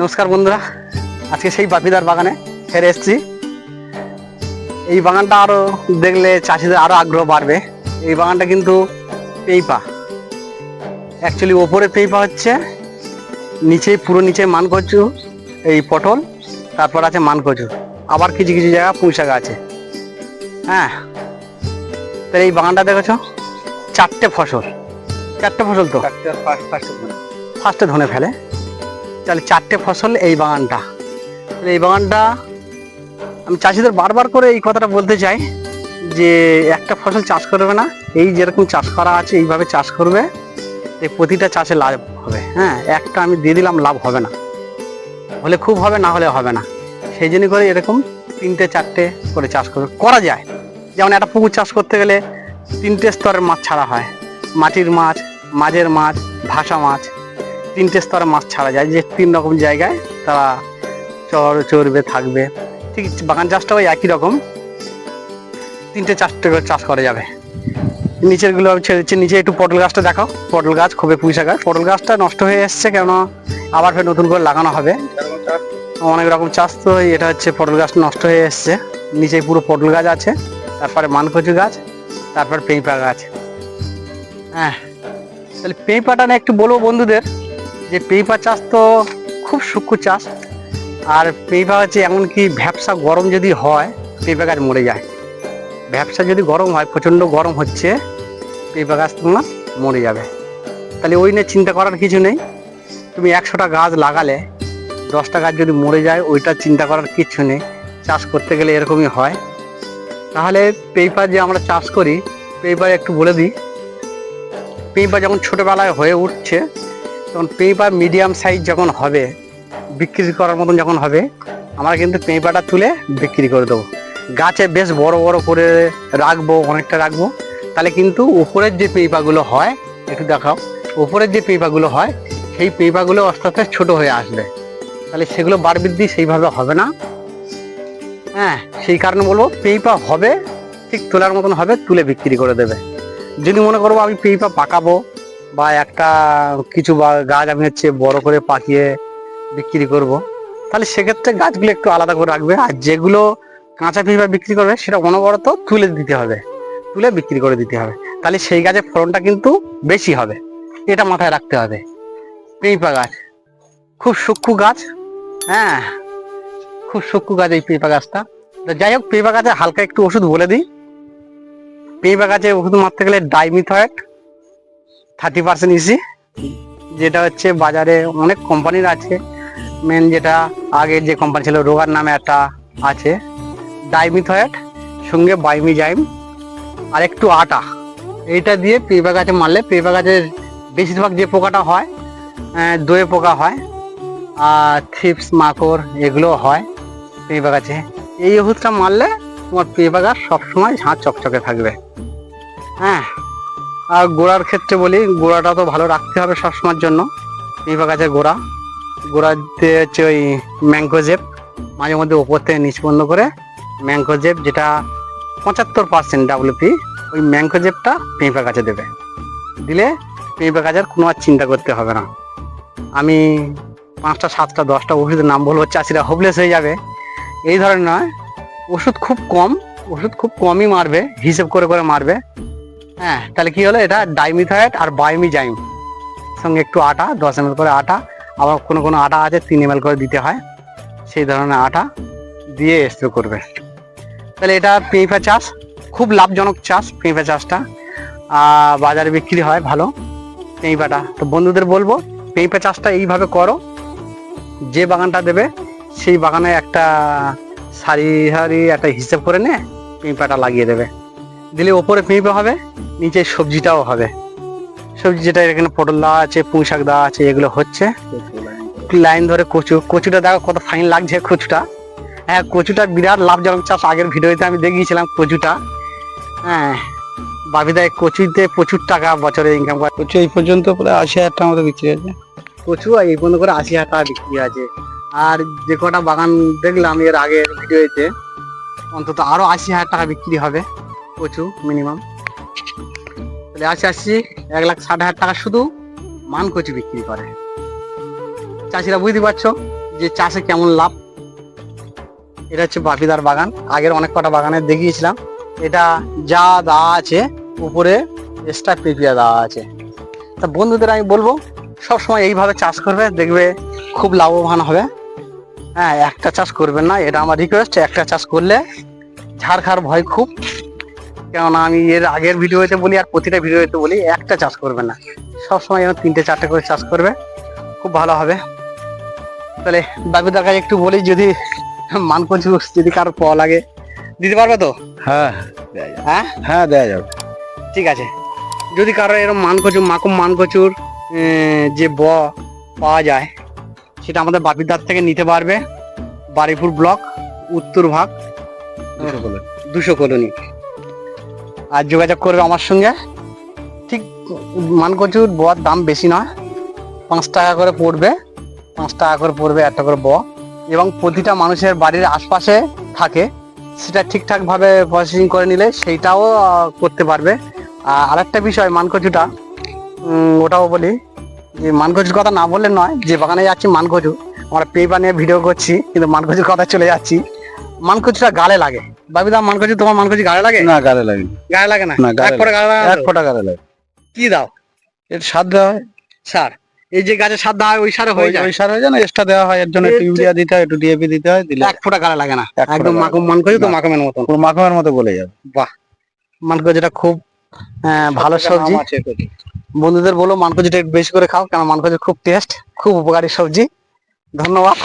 নমস্কার বন্ধুরা, আজকে সেই বাপিদার বাগানে ফেরে এসেছি। এই বাগানটা আরও দেখলে চাষিদের আরও আগ্রহ বাড়বে। এই বাগানটা কিন্তু পেইপা অ্যাকচুয়ালি ওপরে পেইপা হচ্ছে নিচে পুরো নিচে মানকচু, এই পটল, তারপর আছে মানকচু। আবার কিছু কিছু জায়গা পুঁই শাক আছে। হ্যাঁ তাহলে এই বাগানটা দেখেছ? চারটে ফসল। চারটে ফসল তো? ফার্স্টে ধনে ফেলে। তাহলে চারটে ফসল এই বাগানটা। এই বাগানটা আমি চাষিদের বারবার করে এই কথাটা বলতে চাই যে একটা ফসল চাষ করবে না। এই যেরকম চাষ করা আছে এইভাবে চাষ করবে। এই প্রতিটা চাষে লাভ হবে। হ্যাঁ একটা আমি দিয়ে দিলাম লাভ হবে না। হলে খুব হবে না হলে হবে না। সেই জন্য করে এরকম তিনটে চারটে করে চাষ করবে করা যায়। যেমন একটা পুকুর চাষ করতে গেলে তিনটে স্তরের মাছ ছাড়া হয়। মাটির মাছ, মাঝের মাছ, ভাসা মাছ, তিনটে স্তরে মাছ ছাড়া যায়। যে তিন রকম জায়গায় তারা চর, চড়বে, থাকবে। ঠিক বাগান চাষটাও একই রকম। তিনটে চারটে করে চাষ করা যাবে। নিচেরগুলো আমি ছেড়ে দিচ্ছি। নিচে একটু পটল গাছটা দেখাও। পটল গাছ, খুবই পুঁইশা গাছ। পটল গাছটা নষ্ট হয়ে এসছে কেন আবার ফের নতুন করে লাগানো হবে। অনেক রকম চাষ তো, এটা হচ্ছে পটল গাছটা নষ্ট হয়ে এসছে। নিচে পুরো পটল গাছ আছে। তারপরে মানকচু গাছ। তারপর পেঁপা গাছ হ্যাঁ তাহলে পেঁপাটা না একটু বলব বন্ধুদের যে পেঁপা চাষ তো খুব সূক্ষ্ম চাষ, আর পেঁপা হচ্ছে এমনকি ভ্যাবসা গরম যদি হয়, পেঁপা গাছ মরে যায়। ভ্যাবসা যদি গরম হয়, প্রচণ্ড গরম হচ্ছে, পেঁপা গাছ তোমার মরে যাবে। তাহলে ওই নিয়ে চিন্তা করার কিছু নেই। তুমি একশোটা গাছ লাগালে, দশটা গাছ যদি মরে যায়, ওইটা চিন্তা করার কিছু নেই। চাষ করতে গেলে এরকমই হয়। তাহলে পেঁপা যে আমরা চাষ করি পেঁপা একটু বলে দিই। পেঁপা যখন ছোটোবেলায় হয়ে উঠছে, তখন পেঁপা মিডিয়াম সাইজ যখন হবে, বিক্রি করার মতন যখন হবে, আমরা কিন্তু পেঁপাটা তুলে বিক্রি করে দেবো। গাছে বেশ বড় বড় করে রাখব, অনেকটা রাখব। তাহলে কিন্তু উপরের যে পেঁপাগুলো হয়, একটু দেখাও, উপরের যে পেঁপাগুলো হয়, সেই পেঁপাগুলো আস্তে আস্তে ছোটো হয়ে আসবে। তাহলে সেগুলো বার বৃদ্ধি সেইভাবে হবে না। হ্যাঁ সেই কারণে বলব পেঁপা হবে, ঠিক তোলার মতন হবে, তুলে বিক্রি করে দেবে। যদি মনে করব আমি পেঁপা পাকাবো বা একটা কিছু গাছ আমি হচ্ছে বড় করে পাকিয়ে বিক্রি করব, তাহলে সেক্ষেত্রে গাছগুলো একটু আলাদা করে রাখবে। আর যেগুলো কাঁচা পেঁপা বিক্রি করবে, সেটা অনবরত তুলে দিতে হবে, তুলে বিক্রি করে দিতে হবে। তাহলে সেই গাছের ফলনটা কিন্তু বেশি হবে, এটা মাথায় রাখতে হবে। পেঁপা গাছ, খুব সূক্ষ্ম গাছ হ্যাঁ খুব সূক্ষ্ম গাছ এই পেঁপা গাছটা। যাই হোক, পেঁপা গাছে হালকা একটু ওষুধ বলে দিই। পেঁপা গাছে ওষুধ মারতে গেলে ডাইমিথয়েড থার্টি পার্সেন্ট ইসি, যেটা হচ্ছে বাজারে অনেক কোম্পানির আছে। মেন যেটা আগে যে কোম্পানি ছিল, রোগার নামে একটা আছে। ডাইমিথয়েড, সঙ্গে বাইমিজাইম, আর একটু আটা। এইটা দিয়ে পেঁপা গাছে মারলে, পেঁপা গাছের বেশিরভাগ যে পোকাটা হয় দোয়ে পোকা হয়, আর থিপস মাকড়, এগুলো হয়। পেঁপা গাছে এই ওষুধটা মারলে তোমার পেঁপা গাছ সবসময় ঝাঁ চকচকে থাকবে। হ্যাঁ আর গোড়ার ক্ষেত্রে বলি, গোড়াটা তো ভালো রাখতে হবে সবসময়ের জন্য। পেঁপা গাছের গোড়া। গোড়াতে হচ্ছে ওই ম্যাঙ্কোজেপ মাঝে মধ্যে ওপর থেকে নিচ বন্ধ করে ম্যাঙ্কোজেপ যেটা পঁচাত্তর পার্সেন্ট ডাব্লিউপি ওই ম্যাঙ্কোজেপটা পেঁপা গাছে দেবে। দিলে পেঁপা গাছের কোনো আর চিন্তা করতে হবে না। আমি পাঁচটা, সাতটা, দশটা ওষুধের নাম বলব, চাষিরা হোপলেস হয়ে যাবে। এই ধরনের নয়। ওষুধ খুব কম, ওষুধ খুব কমই মারবে, হিসেব করে করে মারবে। হ্যাঁ তাহলে কি হলো? এটা ডাইমিথয়েড আর বায়োমিজাইম। সঙ্গে একটু আটা, দশ এম করে আটা। আবার কোনো কোনো আটা আছে, তিন এম করে দিতে হয়। সেই ধরনের আটা দিয়ে স্প্রে করবে। তাহলে এটা পেঁপা চাষ, খুব লাভজনক চাষ পেঁপা চাষটা। বাজারে বিক্রি হয় ভালো পেঁপাটা। তো বন্ধুদের বলব, পেঁপা চাষটা এইভাবে করো। যে বাগানটা দেবে সেই বাগানে একটা সারি সারি একটা হিসেব করে নে পেঁপাটা লাগিয়ে দেবে। দিলে ওপরে পেঁপে হবে নিচে সবজিটাও হবে। সবজি যেটা এখানে পটল দেওয়া আছে পুঁই শাক দেওয়া আছে এগুলো হচ্ছে। লাইন ধরে কচু কচুটা দেখো কত ফাইন লাগছে কচুটা। হ্যাঁ কচুটা বিরাট লাভজনক চাষ আগের ভিডিওতে আমি দেখিয়েছিলাম কচুটা। হ্যাঁ বাবিদা কচুতে প্রচুর টাকা বছরে ইনকাম করে। কচু এই পর্যন্ত প্রায় আশি হাজার টাকা মতো বিক্রি আছে কচু আর এই পর্যন্ত করে আশি হাজার টাকা বিক্রি আছে। আর যে কটা বাগান দেখলাম, এর আগের ভিডিওতে, অন্তত আরও আশি হাজার টাকা বিক্রি হবে, প্রচুর মিনিমাম তাহলে আসি আসছি এক লাখ ষাট হাজার টাকা শুধু মান কচু বিক্রি করে। চাষিরা বুঝতে পারছ যে চাষে কেমন লাভ? এটা হচ্ছে বাপিদার বাগান। আগের অনেক কটা বাগানে দেখিয়েছিলাম। এটা যা দেওয়া আছে, উপরে এক্সট্রা পেপিয়া দেওয়া আছে। তা বন্ধুদের আমি বলব, সবসময় এইভাবে চাষ করবে, দেখবে খুব লাভবান হবে। হ্যাঁ একটা চাষ করবেন না এটা আমার রিকোয়েস্ট একটা চাষ করলে ঝাড় খাওয়ার ভয় খুব। কেননা আমি এর আগের ভিডিওতে বলি আর প্রতিটা ভিডিওতে বলি একটা চাষ করবে না। সবসময় এরকম তিনটে চারটে করে চাষ করবে খুব ভালো হবে। তাহলে বাবিদার কাছে একটু বলি যদি মান কচু যদি কারও পাওয়া লাগে দিতে পারবে তো? হ্যাঁ হ্যাঁ? হ্যাঁ দেওয়া যাবে। ঠিক আছে। যদি কারও এরকম মান কচু মাকুম মান কচুর যে ব পাওয়া যায় সেটা আমাদের বাপিদার থেকে নিতে পারবে। বারিপুর ব্লক উত্তর ভাগ দুশো কলোনি। আর যোগাযোগ করবে আমার সঙ্গে। ঠিক মান কচুর বর দাম বেশি নয় পাঁচ টাকা করে পড়বে পাঁচ টাকা করে পড়বে একটা করে ব। এবং প্রতিটা মানুষের বাড়ির আশপাশে থাকে সেটা ঠিকঠাক ভাবে প্রসেসিং করে নিলে সেইটাও করতে পারবে। আর আরেকটা বিষয় মানকচুটা ওটাও বলি যে মানকচুর কথা না বললে নয় যে বাগানে যাচ্ছি মানকচু আমরা পেপার নিয়ে ভিডিও করছি কিন্তু মানকচুর কথা চলে যাচ্ছি। মানকচুটা গালে লাগে। বাবিদা মানকচু তোমার মানকচু গালে লাগে? না গালে লাগে গায়ে লাগে না? এক ফোঁটা গায়ে লাগে এক ফোঁটা গালে লাগে। কি দাও? এর স্বাদ দেওয়া হয়। সার। এই যে গাছে সার দেওয়া হয় ওই সারে হয়ে যায়। ওই সার হয়ে যায় না এক্সট্রা দেওয়া হয়। এর জন্য একটু ইউরিয়া দিতে হয় একটু ডিএপি দিতে হয় দিলে এক ফোঁটা গালে লাগে না। একদম মাকুম মানকচু তো। মাকুমের মতন। পুরো মাখনের মতো বলে যাবে। বাহ। মানকচুটা খুব ভালো সবজি। বন্ধুদের বলো মানকজিটা বেশি করে খাও কারণ মানকজি খুব টেস্ট খুব উপকারী সবজি। ধন্যবাদ।